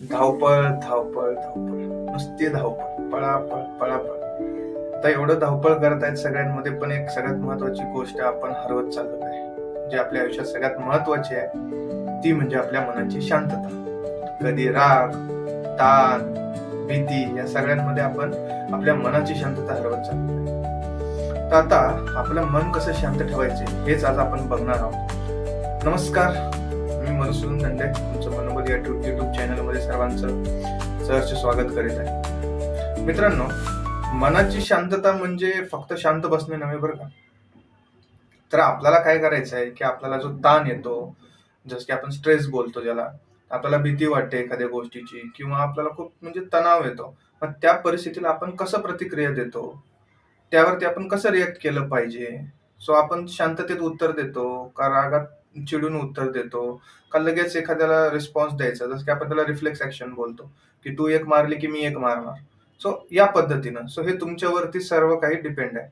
धावपळ धावपळ धावपळ. नुसती धावपळ. पळापळ पळापळ. आता एवढं धावपळ करत आहेत सगळ्यांमध्ये पण एक सगळ्यात महत्वाची गोष्ट आपण हरवत चाललो आहे. जे आपल्या आयुष्यात सगळ्यात महत्वाची आहे ती म्हणजे आपल्या मनाची शांतता. कधी राग ताण भीती या सगळ्यांमध्ये आपण आपल्या मनाची शांतता हरवत चाललो तर आता आपलं मन कसं शांत ठेवायचे हेच आज आपण बघणार आहोत. नमस्कार. मी मधुसूदन तुमचं मनोबल या युट्यूब चॅनलमध्ये सर्वांचं सहर्ष स्वागत करीत आहे. मित्रांनो मनाची शांतता म्हणजे फक्त शांत बसणे नव्हे बरं का? तर आपल्याला काय करायचं आहे की आपल्याला जो ताण येतो जसं की आपण स्ट्रेस बोलतो ज्याला आपल्याला भीती वाटते एखाद्या गोष्टीची किंवा आपल्याला खूप म्हणजे तणाव येतो मग त्या परिस्थितीला आपण कसं प्रतिक्रिया देतो? त्यावरती आपण कसं रिॲक्ट केलं पाहिजे? सो आपण शांततेत उत्तर देतो का रागात चिडून उत्तर देतो. का लगेच एखाद्याला रिस्पॉन्स द्यायचा. जसं की आपण त्याला रिफ्लेक्स ऍक्शन बोलतो की तू एक मारली की मी एक मारणार. सो या पद्धतीनं. सो हे तुमच्यावरती सर्व काही डिपेंड आहे.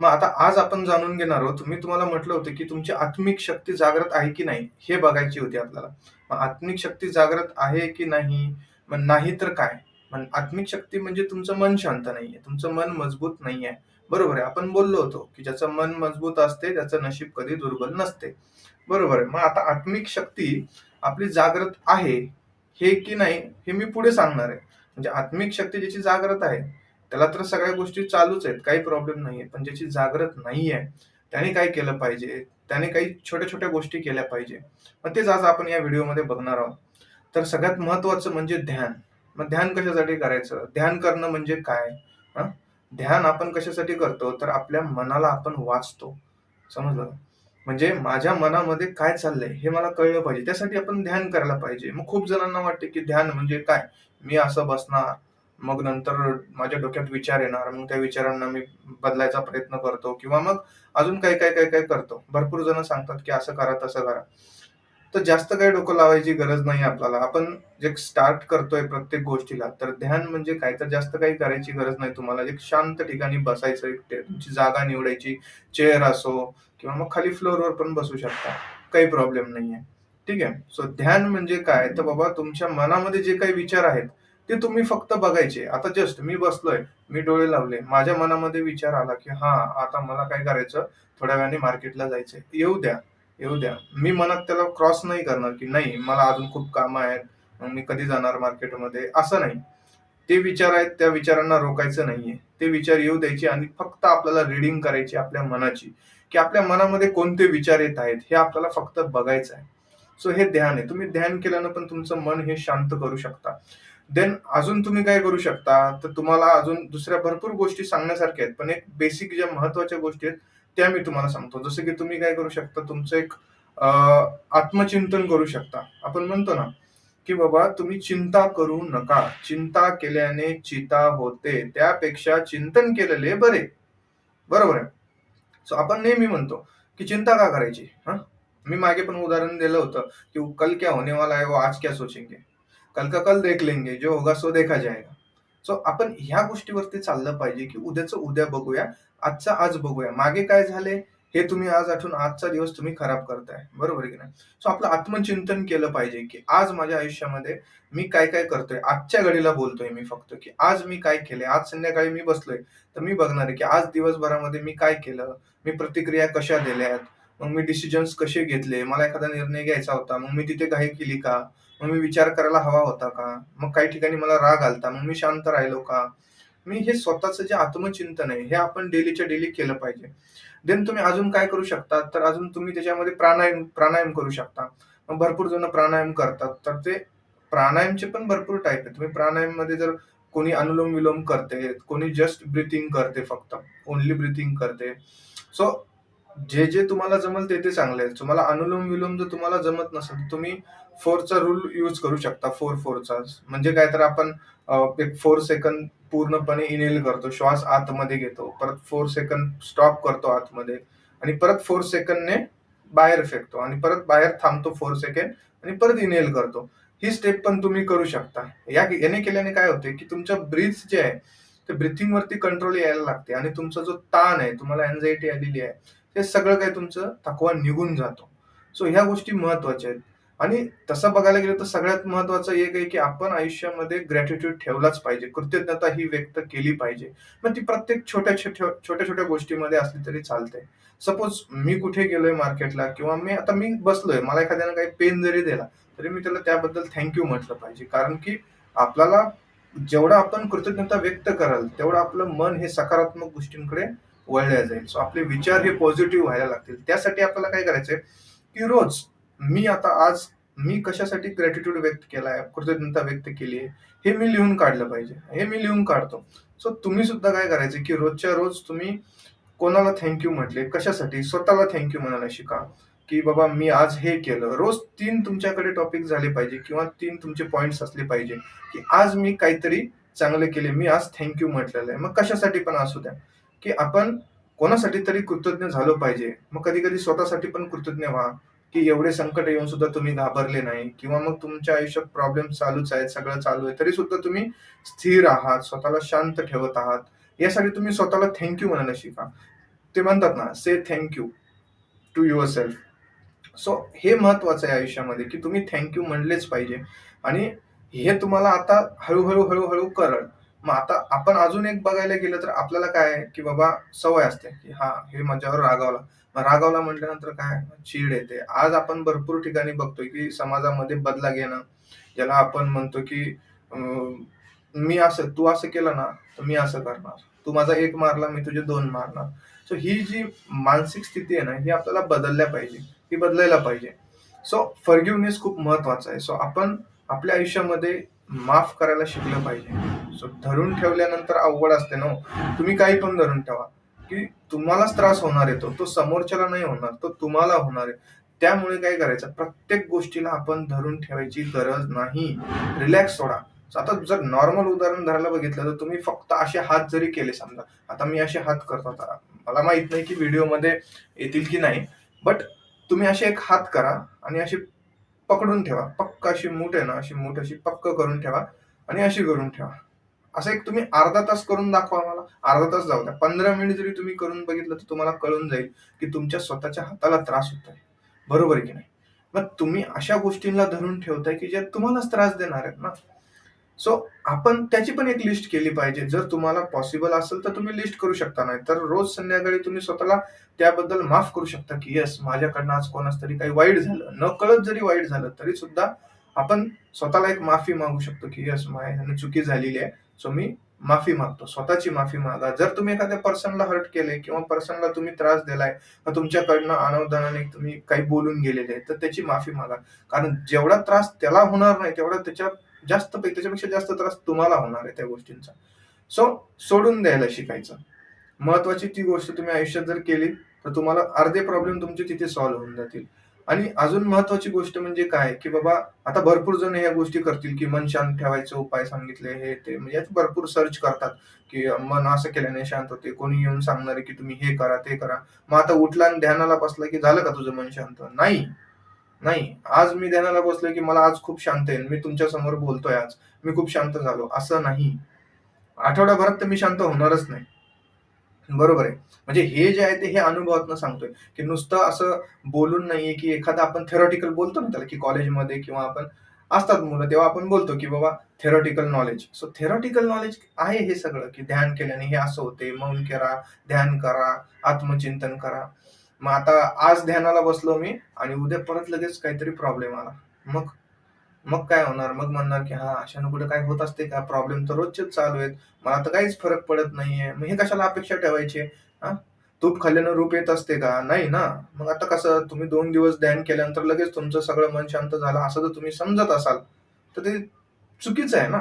मग आता आज आपण जाणून घेणार आहोत मी तुम्हाला म्हटलं होतं की तुमची आत्मिक शक्ती जागृत आहे की नाही हे बघायची होती आपल्याला. मग आत्मिक शक्ती जागृत आहे की नाही? मग नाही तर काय? आत्मिक शक्ती म्हणजे तुमचं मन शांत नाहीये तुमचं मन मजबूत नाहीये. बरोबर आहे आपण बोललो होतो की ज्याचं मन मजबूत असते त्याचं नशीब कधी दुर्बल नसते. बरोबर आहे मग आता आत्मिक शक्ती आपली जागृत आहे हे की नाही हे मी पुढे सांगणार आहे. म्हणजे आत्मिक शक्ती ज्याची जागृत आहे त्याला तर सगळ्या गोष्टी चालूच आहेत काही प्रॉब्लेम नाहीये. पण ज्याची जागृत नाहीये त्याने काय केलं पाहिजे? त्याने काही छोट्या छोट्या गोष्टी केल्या पाहिजे. मग तेच आज आपण या व्हिडिओमध्ये बघणार आहोत. तर सगळ्यात महत्वाचं म्हणजे ध्यान. मग ध्यान कशासाठी करायचं? ध्यान करणं म्हणजे काय? ध्यान आपण कशासाठी करतो? तर आपल्या मनाला आपण वाचतो. समजलं? म्हणजे माझ्या मनामध्ये काय चाललंय हे मला कळलं पाहिजे. त्यासाठी आपण ध्यान करायला पाहिजे. मग खूप जणांना वाटते की ध्यान म्हणजे काय? मी असं बसणार मग नंतर माझ्या डोक्यात विचार येणार मग त्या विचारांना मी बदलायचा प्रयत्न करतो किंवा मग अजून काय काय काय काय करतो. भरपूर जण सांगतात की असं करा तसं करा. तर जास्त काही डोकं लावायची गरज नाही आपल्याला. आपण जे स्टार्ट करतोय प्रत्येक गोष्टीला तर ध्यान म्हणजे काय? तर जास्त काही करायची गरज नाही तुम्हाला. एक शांत ठिकाणी बसायचं एक तुमची जागा निवडायची. चेअर असो किंवा मग खाली फ्लोअरवर पण बसू शकता. काही प्रॉब्लेम नाहीये. ठीक आहे? सो ध्यान म्हणजे काय? तर बाबा तुमच्या मनामध्ये जे काही विचार आहेत ते तुम्ही फक्त बघायचे. आता जस्ट मी बसलोय मी डोळे लावले. माझ्या मनामध्ये विचार आला की हा आता मला काय करायचं? थोड्या वेळाने मार्केटला जायचंय. येऊ द्या. येऊ द्या. मी मनात त्याला क्रॉस नाही करणार की नाही मला अजून खूप कामं आहेत मग मी कधी जाणार मार्केटमध्ये असं नाही. ते विचार आहेत त्या विचारांना रोकायचं नाहीये. ते विचार येऊ द्यायचे आणि फक्त आपल्याला रिडिंग करायची आपल्या मनाची. की आपल्या मनामध्ये कोणते विचार येत आहेत हे आपल्याला फक्त बघायचं आहे. सो हे ध्यान आहे. तुम्ही ध्यान केल्यानं पण तुमचं मन हे शांत करू शकता. देन अजून तुम्ही काय करू शकता? तर तुम्हाला अजून दुसऱ्या भरपूर गोष्टी सांगण्यासारख्या आहेत पण एक बेसिक ज्या महत्त्वाच्या गोष्टी आहेत त्या मी तुम्हाला सांगतो. जसं की तुम्ही काय करू शकता तुमचं एक आत्मचिंतन करू शकता. आपण म्हणतो ना की बाबा तुम्ही चिंता करू नका. चिंता केल्याने चिता होते. त्यापेक्षा चिंतन केलेले बरे. बरोबर आहे? सो आपण नेहमी म्हणतो की चिंता का करायची? हा? मी मागे पण उदाहरण दिलं होतं की कल क्या होने वाला है वो आज क्या सोचेंगे? कल का कल देख लेंगे. जो होगा सो देखा जाएगा. सो आपण ह्या गोष्टीवरती चाललं पाहिजे की उद्याचं उद्या बघूया आजचा आज बघूया. मागे काय झाले हे तुम्ही आज आठवून आजचा दिवस तुम्ही खराब करताय. बरोबर आहे की नाही? सो आपलं आत्मचिंतन केलं पाहिजे की आज माझ्या आयुष्यामध्ये मी काय काय करतोय. आजच्या घडीला बोलतोय मी फक्त की आज मी काय केले आज संध्याकाळी मी बसलोय. तर मी बघणार आहे की आज दिवसभरामध्ये मी काय केलं? मी प्रतिक्रिया कशा दिल्यात? मग मी डिसिजन्स कसे घेतले? मला एखादा निर्णय घ्यायचा होता. मग मी तिथे काही केली का? मग मी विचार करायला हवा होता का? मग काही ठिकाणी मला राग आलता. मग मी शांत राहिलो का? मी हे स्वतःचं जे आत्मचिंतन आहे हे आपण डेलीच्या डेली केलं पाहिजे. देन तुम्ही अजून काय करू शकता? तर अजून तुम्ही त्याच्यामध्ये प्राणायाम प्राणायाम करू शकता. मग भरपूर जण प्राणायाम करतात. तर ते प्राणायामचे पण भरपूर टाईप आहेत. तुम्ही प्राणायाममध्ये जर कोणी अनुलोम विलोम करते कोणी जस्ट ब्रिथिंग करते फक्त ओनली ब्रिथिंग करते. सो जे जे तुम्हाला जमल ते ते चांगले आहे तुम्हाला अनुलोम विलोम जर तुम्हाला जमत नसेल तर तुम्ही फोरचा रूल यूज करू शकता फोर फोरचा म्हणजे काय तर आपण एक फोर सेकंद पूर्णपणे इनेल करतो श्वास आतमध्ये घेतो परत फोर सेकंद स्टॉप करतो आतमध्ये आणि परत फोर सेकंदने बाहेर फेकतो आणि परत बाहेर थांबतो फोर सेकंड आणि परत इनेल करतो. ही स्टेप पण तुम्ही करू शकता. या याने केल्याने काय होते की तुमच्या ब्रीथ जे आहे ते ब्रिथिंग वरती कंट्रोल यायला लागते आणि तुमचा जो ताण आहे तुम्हाला अँझायटी आलेली आहे ते सगळं काही तुमचं थकवा निघून जातो. सो ह्या गोष्टी महत्त्वाच्या आहेत. आणि तसं बघायला गेलं तर सगळ्यात महत्वाचं एक आहे की आपण आयुष्यामध्ये ग्रॅटिट्यूड ठेवलाच पाहिजे. कृतज्ञता ही व्यक्त केली पाहिजे. मग ती प्रत्येक छोट्या छोट्या छोट्या छोट्या गोष्टीमध्ये असली तरी चालते सपोज मी कुठे गेलोय मार्केटला किंवा मी आता मी बसलोय मला एखाद्यानं काही पेन जरी दिला तरी मी त्याला त्याबद्दल थँक्यू म्हटलं पाहिजे. कारण की आपल्याला जेवढा आपण कृतज्ञता व्यक्त कराल तेवढं आपलं मन हे सकारात्मक गोष्टींकडे वळल्या जाईल. सो आपले विचार हे पॉझिटिव्ह व्हायला लागतील. त्यासाठी आपल्याला काय करायचंय की रोज मी आता आज मी कशासाठी ग्रॅटिट्यूड व्यक्त केला आहे कृतज्ञता व्यक्त केली आहे हे मी लिहून काढलं पाहिजे. हे मी लिहून काढतो. सो तुम्ही सुद्धा काय करायचे की रोजच्या रोज तुम्ही कोणाला थँक्यू म्हटले कशासाठी? स्वतःला थँक्यू म्हणायला शिका. की बाबा मी आज हे केलं. रोज तीन तुमच्याकडे टॉपिक झाले पाहिजे किंवा तीन तुमचे पॉइंट्स असले पाहिजे की आज मी काहीतरी चांगले केले मी आज थँक्यू म्हटलेलं आहे. मग कशासाठी पण असू द्या. की आपण कोणासाठी तरी कृतज्ञ झालो पाहिजे. मग कधी कधी स्वतःसाठी पण कृतज्ञ व्हा. की एवढे संकट येऊन सुद्धा तुम्ही घाबरले नाही किंवा मग तुमच्या आयुष्यात प्रॉब्लेम चालूच आहेत सगळं चालू आहे तरी सुद्धा तुम्ही स्थिर आहात स्वतःला शांत ठेवत आहात. यासाठी तुम्ही स्वतःला थँक्यू म्हणायला शिका. ते म्हणतात ना say thank you to yourself so हे महत्वाचं आहे आयुष्यामध्ये की तुम्ही थँक्यू म्हणलेच पाहिजे. आणि हे तुम्हाला आता हळूहळू हळूहळू कळल. मग आता आपण अजून एक बघायला गेलं तर आपल्याला काय आहे की बाबा सवय असते की हा हे माझ्यावर रागावला. मग रागावला म्हटल्यानंतर काय? चीड येते. आज आपण भरपूर ठिकाणी बघतोय की समाजामध्ये बदला घेणं ज्याला आपण म्हणतो की मी असं तू असं केलं ना तर मी असं करणार. तू माझा एक मारला मी तुझे दोन मारणार. सो ही जी मानसिक स्थिती आहे ना ही आपल्याला बदलल्या पाहिजे. ही बदलायला पाहिजे. सो फर्ग्युनेस खूप महत्त्वाचा आहे. सो आपण आपल्या आयुष्यामध्ये माफ करायला शिकलं पाहिजे. सो धरून ठेवल्यानंतर अवघड असते ना हो. तुम्ही काही पण धरून ठेवा. की तुम्हालाच त्रास होणार आहे तो. तो समोरच्याला नाही होणार तो तुम्हाला होणार आहे. त्यामुळे काय करायचं? प्रत्येक गोष्टीला आपण धरून ठेवायची गरज नाही. रिलॅक्स सोडा. आता जर नॉर्मल उदाहरण धरायला बघितलं तर तुम्ही फक्त असे हात जरी केले समजा. आता मी असे हात करतो. आता मला माहीत नाही की व्हिडिओमध्ये येतील की नाही. बट तुम्ही असे एक हात करा आणि अशी पकडून ठेवा. पक्क अशी मूठ आहे ना अशी मूठ अशी पक्क करून ठेवा आणि अशी करून ठेवा. असं एक तुम्ही अर्धा तास करून दाखवा मला अर्धा तास जाऊ द्या. पंधरा मिनिट जरी तुम्ही करून बघितलं तर तुम्हाला कळून जाईल की तुमच्या स्वतःच्या हाताला त्रास होत आहे. बरोबर की नाही? मग तुम्ही अशा गोष्टींना धरून ठेवताय की ज्या तुम्हालाच त्रास देणार आहेत ना? सो आपण त्याची पण एक लिस्ट केली पाहिजे. जर तुम्हाला पॉसिबल असेल तर तुम्ही लिस्ट करू शकता. नाही तर रोज संध्याकाळी तुम्ही स्वतःला त्याबद्दल माफ करू शकता की येस माझ्याकडनं आज कोणाच तरी काही वाईट झालं. न कळत जरी वाईट झालं तरी सुद्धा आपण स्वतःला एक माफी मागू शकतो की येस माझ्याने चुकी झालेली आहे. सो मी माफी मागतो. स्वतःची माफी मागा. जर तुम्ही एखाद्या पर्सनला हर्ट केले किंवा पर्सनला तुम्ही त्रास दिलाय तुमच्याकडनं अनावधानाने तुम्ही काही बोलून गेलेले आहे तर त्याची माफी मागा. कारण जेवढा त्रास त्याला होणार नाही तेवढा त्याच्या जास्त पै- त्याच्यापेक्षा जास्त त्रास तुम्हाला होणार आहे त्या गोष्टींचा. सो सोडून द्यायला शिकायचं. महत्वाची ती गोष्ट तुम्ही आयुष्यात जर केली तर तुम्हाला अर्धे प्रॉब्लेम तुमचे तिथे सॉल्व्ह होऊन जातील. आणि अजून महत्वाची गोष्ट म्हणजे काय? की बाबा आता भरपूर जण ह्या गोष्टी करतील की मन शांत ठेवायचे उपाय सांगितले हे ते. म्हणजे यात भरपूर सर्च करतात की मन असं केल्याने शांत होते. कोणी येऊन सांगणार आहे की तुम्ही हे करा ते करा. मग आता उठला आणि ध्यानाला बसला की झालं का तुझं मन शांत? नाही. नाही. आज मी ध्यानाला बसलोय की मला आज खूप शांत आहे. मी तुमच्यासमोर बोलतोय आज. मी खूप शांत झालो. असं नाही. आठवड्याभरात तर मी शांत होणारच नाही. बरोबर आहे. म्हणजे हे जे आहे ते हे अनुभवातनं सांगतोय. की नुसतं असं बोलून नाहीये की एखादा आपण थेरॉटिकल बोलतो ना त्याला की कॉलेजमध्ये किंवा आपण असतात मुलं तेव्हा आपण बोलतो की बाबा theoretical knowledge so theoretical knowledge आहे हे सगळं की ध्यान केल्याने हे असं होते मौन करा ध्यान करा आत्मचिंतन करा. मग आता आज ध्यानाला बसलो मी आणि उद्या परत लगेच काहीतरी प्रॉब्लेम आला. मग मग काय होणार? मग म्हणणार की हा अशानं कुठे काय होत असते का? प्रॉब्लेम तर रोजचेच चालू आहेत. मला तर काहीच फरक पडत नाहीये. मग हे कशाला अपेक्षा ठेवायची? हा? तूप खाल्ल्यानं रूप येत असते का? नाही ना. मग आता कसं? तुम्ही दोन दिवस ध्यान केल्यानंतर लगेच तुमचं सगळं मन शांत झालं. असं जर तुम्ही समजत असाल तर ते चुकीचं आहे ना.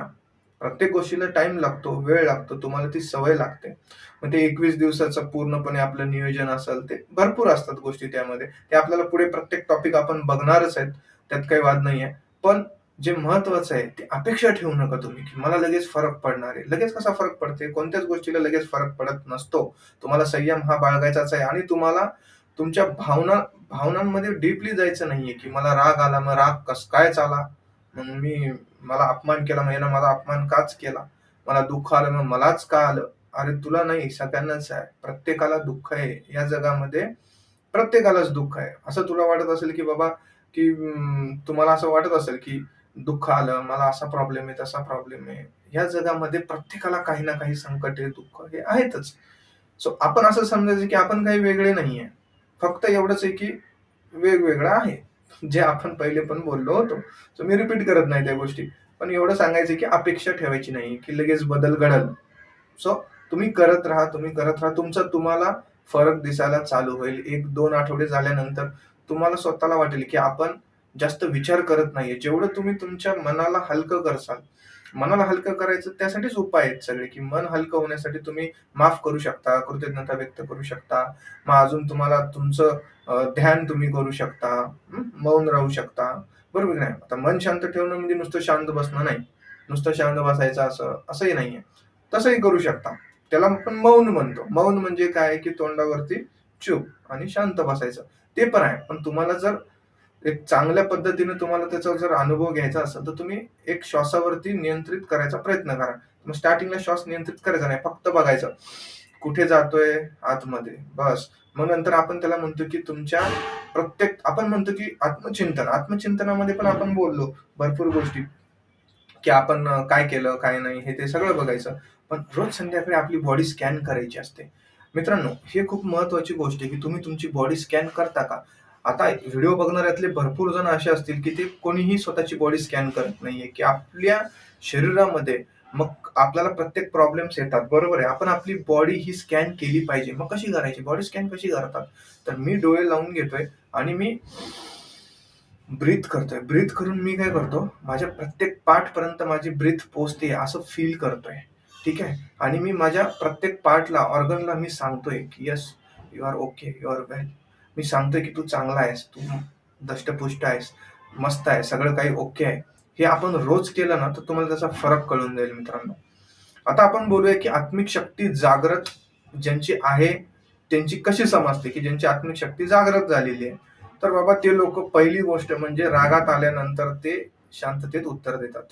प्रत्येक गोष्टीला टाइम लागतो वेळ लागतो. तुम्हाला ती सवय लागते. मग ते एकवीस दिवसाचं पूर्णपणे आपलं नियोजन असेल ते भरपूर असतात गोष्टी त्यामध्ये. ते आपल्याला पुढे प्रत्येक टॉपिक आपण बघणारच आहेत. त्यात काही वाद नाहीये. पण जे महत्वाचं आहे ते अपेक्षा ठेवू नका तुम्ही की मला लगेच फरक पडणार आहे. लगेच कसा फरक पडते कोणत्याच गोष्टीला लगेच फरक पडत नसतो. तुम्हाला संयम हा बाळगायचाच आहे आणि तुम्हाला तुमच्या भावना भावनांमध्ये डीपली जायचं नाहीये की मला राग आला मग राग कस काय चाला? मग मी मला अपमान केला मग मला अपमान काच केला? मला दुःख आलं मग मलाच का आलं? अरे तुला नाही सगळ्यांनाच आहे. प्रत्येकाला दुःख आहे. या जगामध्ये प्रत्येकालाच दुःख आहे. असं तुला वाटत असेल की बाबा की तुम्हाला असं वाटत असेल की दुःख आलं मला असा प्रॉब्लेम आहे तसा प्रॉब्लेम आहे. ह्या जगामध्ये प्रत्येकाला काही ना काही संकट हे दुःख हे आहेतच. सो आपण असं समजायचं की आपण काही वेगळे नाहीये. फक्त एवढंच आहे की वेगवेगळं आहे. जे आपण पहिले पण बोललो होतो. सो मी रिपीट करत नाही त्या गोष्टी. पण एवढं सांगायचं की अपेक्षा ठेवायची नाही की लगेच बदल घडल. सो तुम्ही करत राहा तुम्ही करत राहा. तुमचा तुम्हाला फरक दिसायला चालू होईल. एक दोन आठवडे झाल्यानंतर तुम्हाला स्वतःला वाटेल की आपण जास्त विचार करत नाहीये. जेवढं तुम्ही तुमच्या मनाला हलकं करसाल मनाला हलकं करायचं त्यासाठीच उपाय आहेत सगळे की मन हलकं होण्यासाठी तुम्ही माफ करू शकता कृतज्ञता व्यक्त करू शकता. मग अजून तुम्हाला तुमचं अं, ध्यान तुम्ही करू शकता. हं? मौन राहू शकता. बरोबर की नाही? आता मन शांत ठेवणं म्हणजे नुसतं शांत बसणं नाही. नुसतं शांत बसायचं असं असंही नाहीये. तसंही करू शकता. त्याला आपण मौन म्हणतो. मौन म्हणजे काय? की तोंडावरती चूप आणि शांत बसायचं. ते पण आहे. पण तुम्हाला जर एक चांगल्या पद्धतीने तुम्हाला त्याचा जर अनुभव घ्यायचा असेल तर तुम्ही एक श्वासावरती नियंत्रित करायचा प्रयत्न करा. मग स्टार्टिंगला श्वास नियंत्रित करायचा नाही फक्त बघायचं. कुठे जातोय आतमध्ये? बस. मग नंतर आपण त्याला म्हणतो की तुमच्या प्रत्येक आपण म्हणतो की आत्मचिंतन. आत्मचिंतनामध्ये पण आपण बोललो भरपूर गोष्टी की आपण काय केलं काय नाही हे ते सगळं बघायचं. पण रोज संध्याकाळी आपली बॉडी स्कॅन करायची असते. मित्रांनो हे खूप महत्वाची गोष्ट आहे की तुम्ही तुमची बॉडी स्कॅन करता का? आता व्हिडिओ बघणाऱ्यातले भरपूर जण असे असतील की ते कोणीही स्वतःची बॉडी स्कॅन करत नाहीये की आपल्या शरीरामध्ये मग आपल्याला प्रत्येक प्रॉब्लेम्स येतात. बरोबर आहे. आपण आपली बॉडी ही स्कॅन केली पाहिजे. मग कशी करायची? बॉडी स्कॅन कशी करतात? तर मी डोळे लावून घेतोय आणि मी ब्रीथ करतोय. ब्रीथ करून मी काय करतो? माझ्या प्रत्येक पार्ट पर्यंत माझी ब्रीथ पोचते असं फील करतोय. ठीक आहे? आणि मी माझ्या प्रत्येक पार्टला ऑर्गनला मी सांगतोय की yes you are okay you are well मी सांगतोय की तू चांगला आहेस तू दष्टपुष्ट आहेस मस्त आहे सगळं काही ओके आहे. हे आपण रोज केलं ना तर तुम्हाला त्याचा फरक कळून जाईल मित्रांनो. आता आपण बोलूया की आत्मिक शक्ती जागृत ज्यांची आहे त्यांची कशी समजते? की ज्यांची आत्मिक शक्ती जागृत झालेली आहे. तर बाबा ते लोक पहिली गोष्ट म्हणजे रागात आल्यानंतर ते शांततेत उत्तर देतात.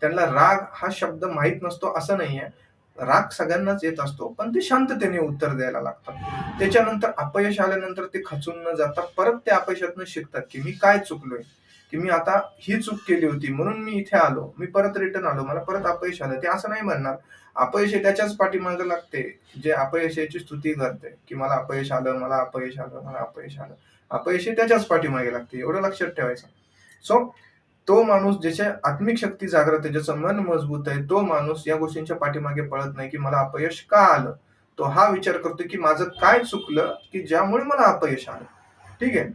त्यांना राग हा शब्द माहीत नसतो असं नाहीये. राग सगळ्यांनाच येत असतो पण ते शांततेने उत्तर द्यायला लागतात. त्याच्यानंतर अपयश आल्यानंतर ते खचून न जाता परत ते अपयशातून शिकतात की मी काय चुकलोय की मी आता ही चूक केली होती म्हणून मी इथे आलो मी परत रिटर्न आलो मला परत अपयश आलं. ते असं नाही म्हणणार. अपयश हे त्याच्याच पाठीमागे लागते जे अपयशाची स्तुती करते की मला अपयश आलं मला अपयश आलं मला अपयश आलं. अपयश हे त्याच्याच पाठीमागे लागते एवढं लक्षात ठेवायचं. सो तो माणूस ज्याच्या आत्मिक शक्ती जागृत आहे ज्याचं मन मजबूत आहे तो माणूस या गोष्टींच्या पाठीमागे पळत नाही की मला अपयश का आलं? तो हा विचार करतो की माझं काय चुकलं की ज्यामुळे मला अपयश आलं? ठीक आहे.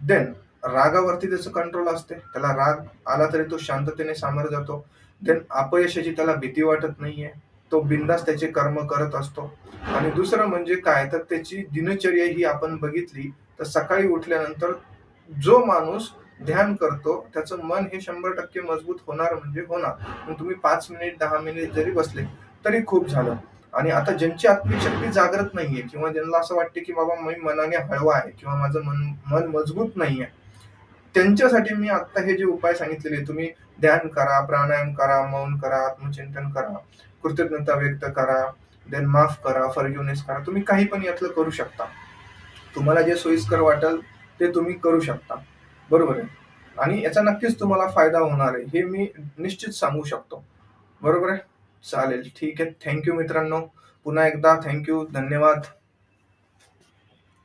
देन रागावरती त्याचं कंट्रोल असते. त्याला राग आला तरी तो शांततेने सामोरं जातो. देन अपयशाची त्याला भीती वाटत नाहीये. तो बिंदास त्याचे कर्म करत असतो. आणि दुसरं म्हणजे काय? तर त्याची दिनचर्या ही आपण बघितली तर सकाळी उठल्यानंतर जो माणूस ध्यान करतो त्याचं मन हे शंभर टक्के मजबूत होणार म्हणजे होणार. तुम्ही पाच मिनिट दहा मिनिट जरी बसले तरी खूप झालं. आणि आता ज्यांची आत्मिक शक्ती जागृत नाहीये किंवा ज्यांना असं वाटते की बाबा मी मनाने हळवा आहे किंवा माझं मन मन मजबूत नाहीये त्यांच्यासाठी मी आता हे जे उपाय सांगितलेले तुम्ही ध्यान करा प्राणायाम करा मौन करा आत्मचिंतन करा कृतज्ञता व्यक्त करा देन माफ करा फॉरगिवनेस करा तुम्ही काही पण यातलं करू शकता. तुम्हाला जे सोयीस्कर वाटेल ते तुम्ही करू शकता. बरोबर आहे. आणि याचा नक्कीच तुम्हाला फायदा होणार आहे हे मी निश्चित सांगू शकतो. बरोबर आहे? चालेल ठीक आहे. थँक्यू मित्रांनो. पुन्हा एकदा थँक्यू धन्यवाद.